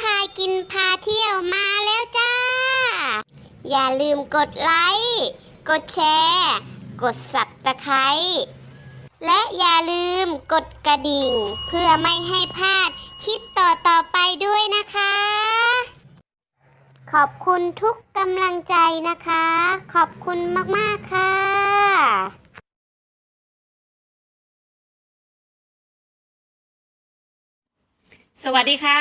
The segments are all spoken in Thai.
พากินพาเที่ยวมาแล้วจ้า อย่าลืมกดไลค์ กดแชร์ กดสับตะไคร้และอย่าลืมกดกระดิ่ง เพื่อไม่ให้พลาดคลิปต่อต่อๆไปด้วยนะคะ ขอบคุณทุกกำลังใจนะคะ ขอบคุณมาก ๆ ค่ะ สวัสดีค่ะ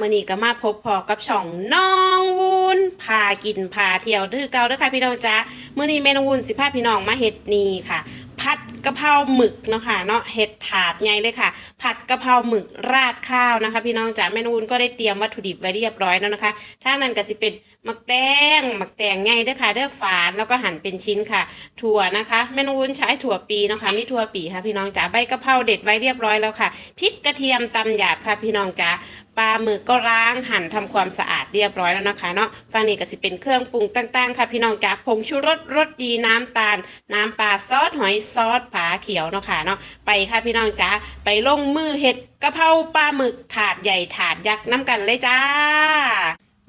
มื่อนี้ก็มาพบพอกับช่องน้องวุ้นพากินพาเที่ยวดื้อเกาด้วยค่ะพี่น้องจ้ามื่อนี้แม่น้องวุ้นสิพาพี่น้องมาเฮ็ดนี่ค่ะ ผัดกะเพราหมึกเนาะค่ะเนาะเห็ดถาดไงเลยค่ะ ผัดกะเพราหมึกราดข้าวนะคะ พี่น้องจ๋าแม่น้องวุ้นก็ได้เตรียมวัตถุดิบไว้เรียบร้อยแล้วนะคะถ้านั้นก็สิเป็น หมักแตงหมักแตงไงเด้อค่ะเด้อฝานแล้วก็หั่นเป็นชิ้นค่ะ ถั่วนะคะแม่นวุ้นใช้ถั่วปีนะค่ะมีถั่วปีค่ะ พี่น้องจ๋าใบกะเพราเด็ดไว้เรียบร้อยแล้วค่ะพริกกระเทียมตำหยาบค่ะ พี่น้องจ๋าปลาหมึกก็ล้างหั่นทำความสะอาดเรียบร้อยแล้วนะคะเนาะฟังนี่ก็สิเป็นเครื่องปรุงต่างๆ ค่ะ พี่น้องจ๋าผงชูรสรสดีน้ำตาล น้ำปลาซอสหอยซอสผาเขียวเนาะค่ะเนาะไปค่ะพี่น้องจ๋าไปลงมือเห็ดกะเพราปลาหมึกถาดใหญ่ถาดยักษ์น้ำกันเลยจ้า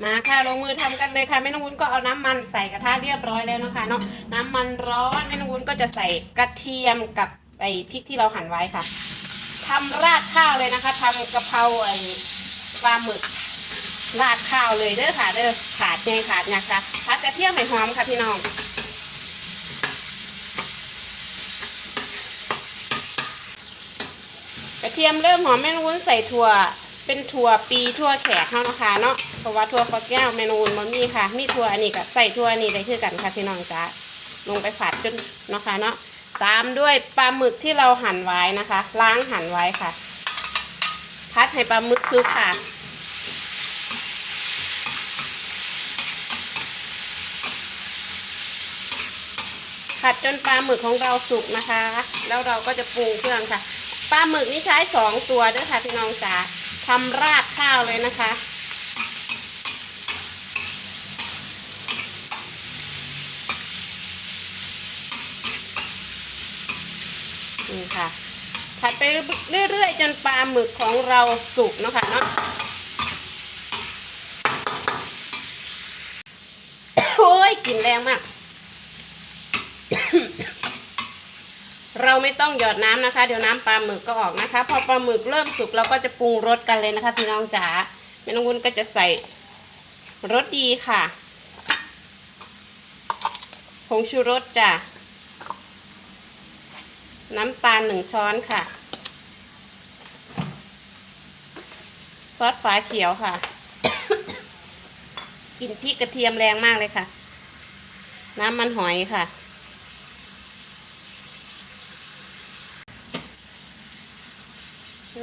มาค่ะลงมือทำกันเลยค่ะแม่นางวุ้นก็เอาน้ำมันใส่กระทะเรียบร้อยแล้วนะคะเนาะน้ำมันร้อนแม่นางวุ้นก็จะใส่กระเทียมกับไอ้พริกที่เราหั่นไว้ค่ะทำราดข้าวเลยนะคะทำกะเพราไอ้ปลาหมึกราดข้าวเลยเด้อค่ะเด้อขาดไงขาดนะคะผัดกระเทียมให้หอมค่ะพี่น้องกระเทียมเริ่มหอมแม่นางวุ้นใส่ถั่ว เป็นถั่วปีถั่วแขกเท่านะคะเนาะเพราะว่าถั่วฟักแก้วเมนูมันมีค่ะ มีถั่วอันนี้กับใส่ถั่วอันนี้ได้คือกันค่ะพี่น้องจ้าลงไปผัดจนเนาะคะเนาะตามด้วยปลาหมึกที่เราหั่นไว้นะคะ ล้างหั่นไว้ค่ะ พัดให้ปลาหมึกคือค่ะผัดจนปลาหมึกของเราสุกนะคะ แล้วเราก็จะปรุงเครื่องค่ะ ปลาหมึกนี่ใช้สองตัวด้วยค่ะพี่น้องจ๋า ทำราดข้าวเลยนะคะ นี่ค่ะผัดไปเรื่อยๆ จนปลาหมึกของเราสุกนะคะเนาะโอ้ยกลิ่นแรงมาก เราไม่ต้องหยอดน้ำนะคะ เดี๋ยวน้ำปลาหมึกก็ออกนะคะ พอปลาหมึกเริ่มสุกเราก็จะปรุงรสกันเลยนะคะพี่น้องจ๋าแม่น้องวุ้นก็จะใส่รสดีค่ะผงชูรสจ้ะน้ำตาลหนึ่งช้อนค่ะ ซอสฝาเขียวค่ะกลิ่นพริกกระเทียมแรงมากเลยค่ะ น้ำมันหอยค่ะ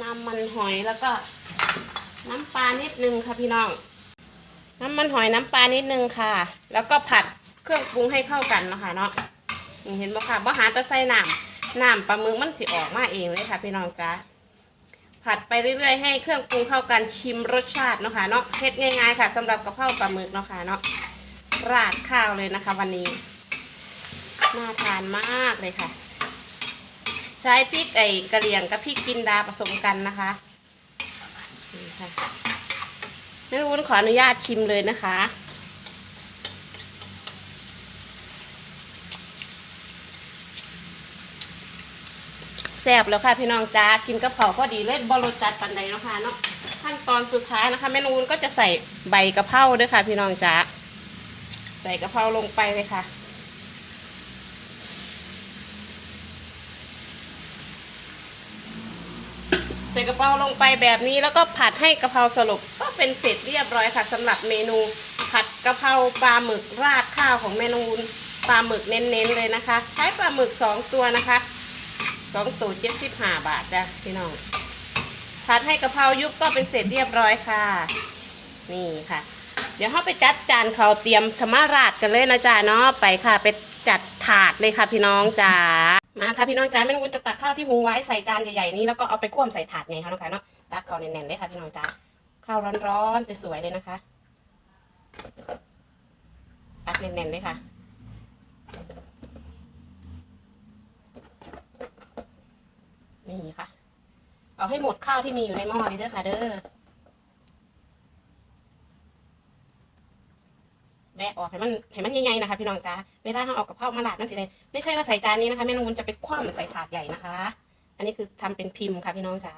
น้ำ มันหอยแล้วก็ น้ำปลานิดนึงค่ะพี่น้อง น้ำมันหอยน้ำปลานิดนึงค่ะ แล้วก็ผัดเครื่องปรุงให้เข้ากันเนาะคะเนาะเห็นบ่ค่ะบ่หาตะไส่น้ำน้ำปลาหมึกมันสิออกมาเองเลยค่ะ พี่น้องจ้าผัดไปเรื่อยๆให้เครื่องปรุงเข้ากันชิมรสชาติเนาะค่ะเนาะเฮ็ดง่ายๆค่ะสำหรับกะเพราปลาหมึกเนาะค่ะเนาะราดข้าวเลยนะคะ วันนี้น่าทานมากเลยค่ะ ใช้พริกไอ้กระเหรี่ยงกับพริกกินดาผสมกันนะคะนี่ค่ะแม่วุ้นขออนุญาตชิมเลยนะคะ แซ่บแล้วค่ะพี่น้องจ้ากินกระเพราก็ดีเลยบรสจัดปันใดนะคะเนาะขั้นตอนสุดท้ายนะคะแม่นูนก็จะใส่ใบกะเพราด้วยค่ะ พี่น้องจ้าใส่กะเพราลงไปเลยค่ะ ใส่กระเพราลงไปแบบนี้แล้วก็ผัดให้กระเพราสลบก็เป็นเสร็จเรียบร้อยค่ะสำหรับเมนูผัดกะเพราปลาหมึกราดข้าวของเมนูปลาหมึกเน้นๆเลยนะคะ ใช้ปลาหมึกสองตัวนะคะสองตัวเจ็ดสิบห้าบาทจ้ะพี่น้องผัดให้กะเพรายุบก็เป็นเสร็จเรียบร้อยค่ะ นี่ค่ะ เดี๋ยวเราไปจัดจานเขาเตรียมธรรมาราดกันเลยนะจ๊ะเนาะไปค่ะ ไปจัดถาดเลยค่ะพี่น้องจ๋า มาค่ะพี่น้องจ๋าแม่นุ้นจะตักข้าวที่หุงไว้ใส่จานใหญ่ๆนี้แล้วก็เอาไปคว่ำใส่ถาดไงคะน้องคะเนาะตักข้าวแน่นๆเลยค่ะพี่น้องจ๋าข้าวร้อนๆสวยๆเลยนะคะตักแน่นๆเลยค่ะนี่ค่ะ เอาให้หมดข้าวที่มีอยู่ในหม้อนี้เด้อค่ะ เด้อ แวะออก ให้มันให้มันใหญ่ๆนะคะ พี่น้องจ้าเวลาเราเออกกับเพรามาลาดนั่นสิเลยไม่ใช่ว่าใส่จานนี้นะคะแม่นงุนจะไปคว่ำใส่ถาดใหญ่นะคะ อันนี้คือทำเป็นพิมพ์ค่ะพี่น้องจ๋า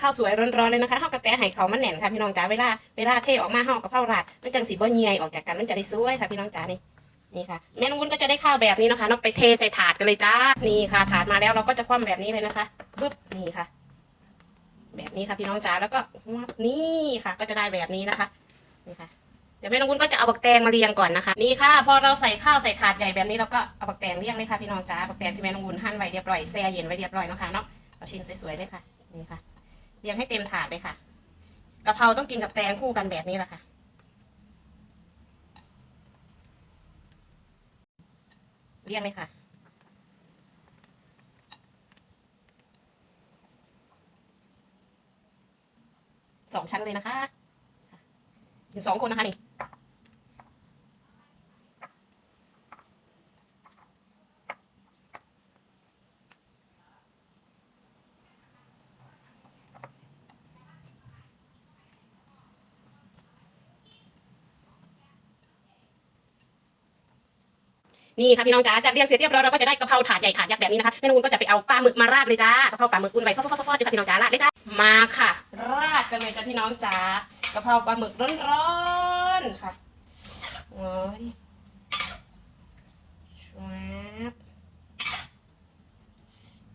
ข้าวสวยร้อนๆเลยนะคะข้าวกระแตไห่เขามันแหน่นค่ะพี่น้องจ๋าเวลาเวลาเทออกมาห่อกับข้าวราดมันจังสีบ่เงียออกจากกันมันจะได้สวยค่ะพี่น้องจ๋านี่นี่ค่ะแม่นงวุ้นก็จะได้ข้าวแบบนี้นะคะเราไปเทใส่ถาดกันเลยจ้านี่ค่ะ ถาดมาแล้วเราก็จะคว่ำแบบนี้เลยนะคะปึ๊บนี่ค่ะ แบบนี้ค่ะพี่น้องจ๋าแล้วก็นี่ค่ะ ก็จะได้แบบนี้นะคะนี่ค่ะ ดี๋ยวแม่น้องวุ้นก็จะเอาบักแตงมาเรียงก่อนนะคะนี่ค่ะพอเราใส่ข้าวใส่ถาดใหญ่แบบนี้เราก็เอาบักแตงเรียงเลยค่ะพี่น้องจ้าบักแตงที่แม่น้องวุ้นหั่นไว้เรียบร้อยแช่เย็นไว้เรียบร้อยนะคะเนาะเอาชิ้นสวยๆเลยค่ะนี่ค่ะเรียงให้เต็มถาดเลยค่ะกะเพราต้องกินกับแตงคู่กันแบบนี้แหละค่ะเรียงเลยค่ะสองชั้นเลยนะคะถึงสองคนนะคะนี่ นี่ค่ะพี่น้องจ๋าจัดเรียงเสร็จเรียบร้อยเราก็จะได้กะเพราถาดใหญ่ถาดยักษ์แบบนี้นะคะแม่นุ่นก็จะไปเอาปลาหมึกมาราดเลยจ้ากะเพราปลาหมึกอุ่นไว้ฟอดๆๆๆเลยค่ะพี่น้องจ๋าราดเลยจ้ามาค่ะ ราดกันเลยจ้าพี่น้องจ๋ากะเพราปลาหมึกร้อนๆค่ะโอ้ยชวบ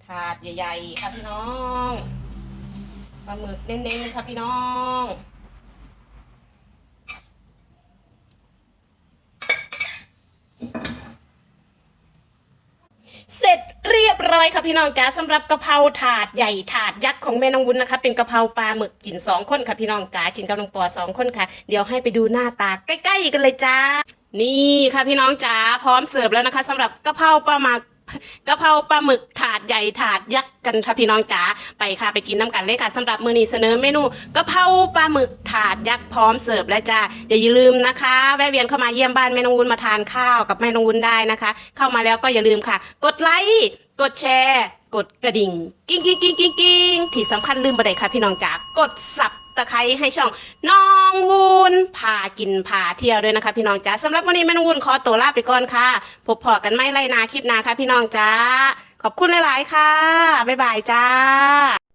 ถาดใหญ่ๆค่ะพี่น้องปลาหมึกเน้นๆค่ะพี่น้อง เสร็จเรียบร้ค่ะพี่น้องจ๋าสำหรับกะเพราถาดใหญ่ถาดยักษ์ของแม่น้องวุ้นนะคะเป็นกะเพราปลาหมึกกินสองคนค่ะพี่น้องจ๋ากินกับน้องปอสองคนค่ะ เดี๋ยวให้ไปดูหน้าตาใกล้ ๆ กันเลยจ้านี่ค่ะพี่น้องจ๋าพร้อมเสิร์ฟแล้วนะคะสำหรับกะเพราปลาหมึก กะเพราปลาหมึกถาดใหญ่ถาดยักษ์กันค่ะพี่น้องจ๋าไปค่ะไปกินน้ำกันเลยค่ะสำหรับมื้อนี้เสนอเมนูกะเพราปลาหมึกถาดยักษ์พร้อมเสิร์ฟแล้วจ้าอย่าลืมนะคะ แวะเวียนเข้ามาเยี่ยมบ้านแม่นงวุ้นมาทานข้าวกับแม่นงวุ้นได้นะคะ เข้ามาแล้วก็อย่าลืมค่ะ กดไลค์กดแชร์ กดกระดิ่ง กิ้งกิ้งกิ้งกิ้งกิ้งที่สำคัญลืมปเด็ค่ะพี่น้องจ๋ากดสับ ตะไคร้ให้ช่องน้องวุ้นพากินพาเที่ยวด้วยนะคะ พี่น้องจ้าสำหรับวันนี้แม่นวุ้นขอตัวลาไปก่อนค่ะพบพอกันไม่ไรนาคลิปนาค่ะพี่น้องจ้าขอบคุณหลาย ๆ ค่ะ บ๊ายบายจ้า